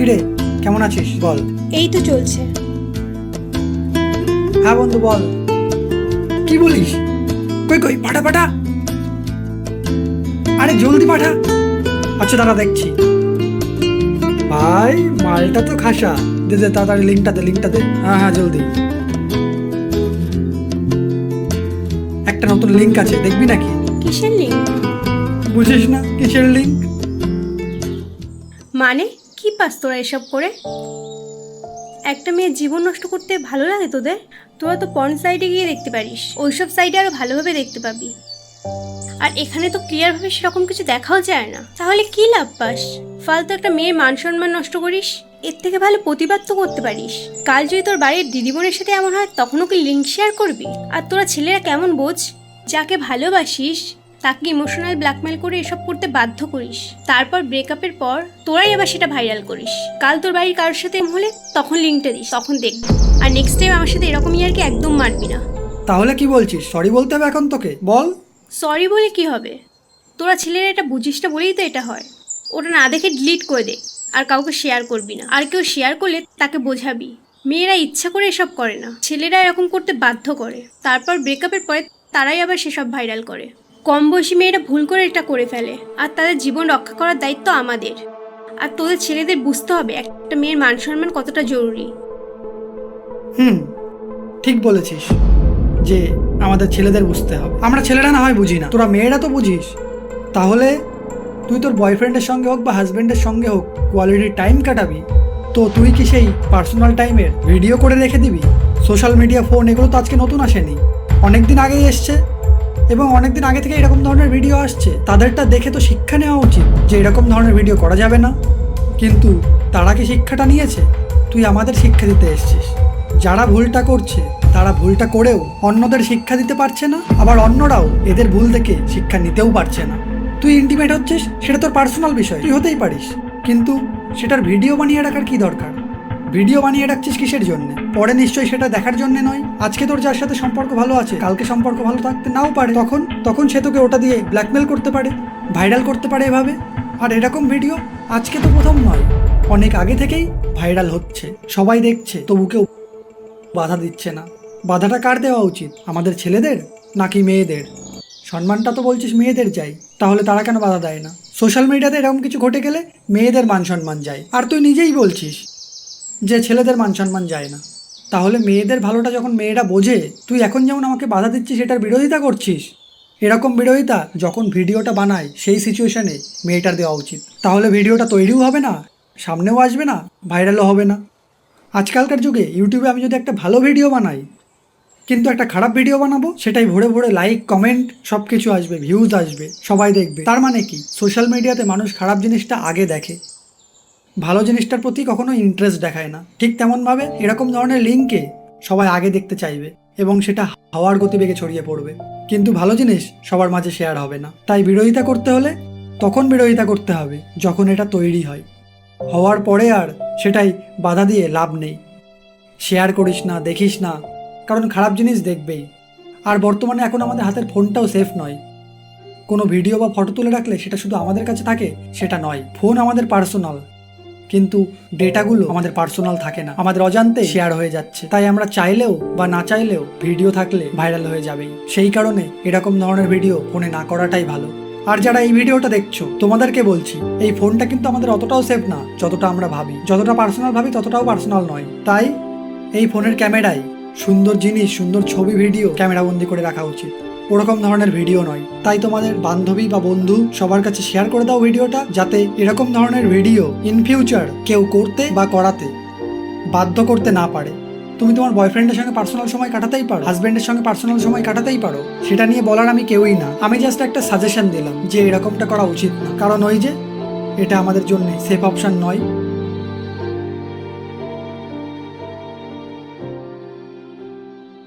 কি রে কেমন আছিস? বল। এই তো চলছে। হ্যাঁ বন্ধু বল। কি বলিস? কই কই পাঠা পাঠা? আরে জলদি পাঠা। আচ্ছা দাঁড়া দেখছি। ভাই মালটা তো খাসা। দে দে তাড়াতাড়ি লিঙ্কটা দে লিঙ্কটা দে। হ্যাঁ হ্যাঁ জলদি। একটা নতুন লিঙ্ক আছে দেখবি নাকি? কিসের লিঙ্ক? বুঝিস না কিসের লিঙ্ক? মানে? কি পাস তোরা এসব করে? একটা মেয়ের জীবন নষ্ট করতে ভালো লাগে তোদের? তোরা তো পর্ন সাইডে গিয়ে দেখতে পারিস। ওইসব সাইডে আরও ভালোভাবে দেখতে পাবি। আর এখানে তো ক্লিয়ারভাবে সেরকম কিছু দেখাও যায় না। তাহলে কি লাভ পাস? ফালতু একটা মেয়ের মান সম্মান নষ্ট করিস? এর থেকে ভালো প্রতিবাদ তো করতে পারিস। কাল যদি তোর বাড়ির দিদিবোনের সাথে এমন হয়, তখনও কি লিঙ্ক শেয়ার করবি? আর তোরা ছেলেরা কেমন বোঝ? যাকে ভালোবাসিস তাকে ইমোশনাল ব্ল্যাকমেল করে এসব করতে বাধ্য করিস। তারপর ব্রেকআপের পর তোরাই আবার সেটা ভাইরাল করিস। কাল তোর বাড়ির কারোর সাথে হলে তখন লিঙ্কটা দিস তখন দেখবি। আর নেক্সট টাইম আমার সাথে এরকমই আর কি একদম মারবি না। তাহলে কি বলছিস? সরি বলতে হবে এখন তোকে। বল। সরি বলে কি হবে? তোরা ছেলেরা এটা বুঝিস না বলেই তো এটা হয়। ওটা না দেখে ডিলিট করে দে। আর কাউকে শেয়ার করবি না। আর কেউ শেয়ার করলে তাকে বোঝাবি। মেয়েরা ইচ্ছা করে এসব করে না। ছেলেরা এরকম করতে বাধ্য করে। তারপর ব্রেকআপের পরে তারাই আবার সেসব ভাইরাল করে। কম বয়সী মেয়েরা ভুল করে এটা করে ফেলে, আর তাদের জীবন রক্ষা করার দায়িত্ব আমাদের। আর তোদের ছেলেদের বুঝতে হবে, একটা মেয়ের মান সম্মান কতটা জরুরি। হুম, ঠিক বলেছিস যে আমাদের ছেলেদের বুঝতে হবে। আমরা ছেলেরা না হয় বুঝি না, তোরা মেয়েরা তো বুঝিস। তাহলে তুই তোর বয়ফ্রেন্ডের সঙ্গে হোক বা হাজব্যান্ডের সঙ্গে হোক কোয়ালিটি টাইম কাটাবি। তো তুই কি সেই পার্সোনাল টাইমের ভিডিও করে রেখে দিবি? সোশ্যাল মিডিয়া ফোন এগুলো তো আজকে নতুন আসেনি। অনেক দিন আগেই এসছে। এবং অনেক দিন আগে থেকে এরকম ধরনের ভিডিও আসছে। তাদেরটা দেখে তো শিক্ষা নেওয়া উচিত যে এরকম ধরনের ভিডিও করা যাবে না। কিন্তু তারা কি শিক্ষাটা নিয়েছে? তুই আমাদের শিক্ষা দিতে এসছিস। যারা ভুলটা করছে, তারা ভুলটা করেও অন্যদের শিক্ষা দিতে পারছে না, আবার অন্যরাও এদের ভুল থেকে শিক্ষা নিতেও পারছে না। তুই ইন্টিমেট হচ্ছিস, সেটা তোর পার্সোনাল বিষয়, তুই হতেই পারিস। কিন্তু সেটার ভিডিও বানিয়ে রাখার কি দরকার? ভিডিও বানিয়ে রাখছিস কিসের জন্য? পরে নিশ্চয়ই সেটা দেখার জন্য নয়। আজকে তোর যার সাথে সম্পর্ক ভালো আছে, কালকে সম্পর্ক ভালো থাকতে নাও পারে, তখন তখন সে তোকে ওটা দিয়ে ব্ল্যাকমেল করতে পারে ভাইরাল করতে পারে এভাবে। আর এরকম ভিডিও আজকে তো প্রথম নয়। অনেক আগে থেকেই ভাইরাল হচ্ছে। সবাই দেখছে, তবু কেউ বাধা দিচ্ছে না। বাধাটা কার দেওয়া উচিত, আমাদের ছেলেদের নাকি মেয়েদের? সম্মানটা তো বলছিস মেয়েদের চাই তাহলে তারা কেন বাধা দেয় না? সোশ্যাল মিডিয়াতে এরকম কিছু ঘটে গেলে মেয়েদের মান সম্মান যায়। আর তুই নিজেই বলছিস যে ছেলেদের মান সম্মান যায় না। তাহলে মেয়েদের ভালোটা যখন মেয়েরা বোঝে, তুই এখন যেমন আমাকে বাধা দিচ্ছিস এটার বিরোধিতা করছিস। এরকম বিরোধিতা যখন ভিডিওটা বানায়, সেই সিচুয়েশনে মেয়েটার দেওয়া উচিত। তাহলে ভিডিওটা তৈরিও হবে না, সামনেও আসবে না, ভাইরালও হবে না। আজকালকার যুগে ইউটিউবে আমি যদি একটা ভালো ভিডিও বানাই, কিন্তু একটা খারাপ ভিডিও বানাবো, সেটাই ভরে ভরে লাইক কমেন্ট সব কিছু আসবে ভিউজ আসবে, সবাই দেখবে। তার মানে কি? সোশ্যাল মিডিয়াতে মানুষ খারাপ জিনিসটা আগে দেখে। ভালো জিনিসটার প্রতি কখনো ইন্টারেস্ট দেখায় না। ঠিক তেমনভাবে এরকম ধরনের লিঙ্কে সবাই আগে দেখতে চাইবে এবং সেটা হাওয়ার গতিবেগে ছড়িয়ে পড়বে। কিন্তু ভালো জিনিস সবার মাঝে শেয়ার হবে না। তাই বিরোধিতা করতে হলে তখন বিরোধিতা করতে হবে, যখন এটা তৈরি হয়। হওয়ার পরে আর সেটাই বাধা দিয়ে লাভ নেই। শেয়ার করিস না, দেখিস না, কারণ খারাপ জিনিস দেখবেই। আর বর্তমানে এখন আমাদের হাতের ফোনটাও সেফ নয়। কোনো ভিডিও বা ফটো তুলে রাখলে সেটা শুধু আমাদের কাছে থাকে, সেটা নয়। ফোন আমাদের পার্সোনাল কিন্তু ডেটাগুলো আমাদের পার্সোনাল থাকে না। আমাদের অজান্তে শেয়ার হয়ে যাচ্ছে। তাই আমরা চাইলেও বা না চাইলেও ভিডিও থাকলে ভাইরাল হয়ে যাবেই সেই কারণে এরকম ধরনের ভিডিও ফোনে না করাটাই ভালো। আর যারা এই ভিডিওটা দেখছ, তোমাদেরকে বলছি, এই ফোনটা কিন্তু আমাদের অতটাও সেফ না, যতটা আমরা ভাবি। যতটা পার্সোনাল ভাবি, ততটাও পার্সোনাল নয়। তাই এই ফোনের ক্যামেরায় সুন্দর জিনিস, সুন্দর ছবি, ভিডিও ক্যামেরা বন্দি করে রাখা উচিত। ওরকম ধরনের ভিডিও নয়। তাই তোমাদের বান্ধবী বা বন্ধু সবার কাছে শেয়ার করে দাও ভিডিওটা যাতে এরকম ধরনের ভিডিও ইন ফিউচার কেউ করতে বা করাতে বাধ্য করতে না পারে। তুমি তোমার বয়ফ্রেন্ডের সঙ্গে পার্সোনাল সময় কাটাতেই পারো হাজব্যান্ডের সঙ্গে পার্সোনাল সময় কাটাতেই পারো, সেটা নিয়ে বলার আমি কেউই না। আমি জাস্ট একটা সাজেশন দিলাম যে এরকমটা করা উচিত না। কারণ ওই যে এটা আমাদের জন্য সেফ অপশন নয়।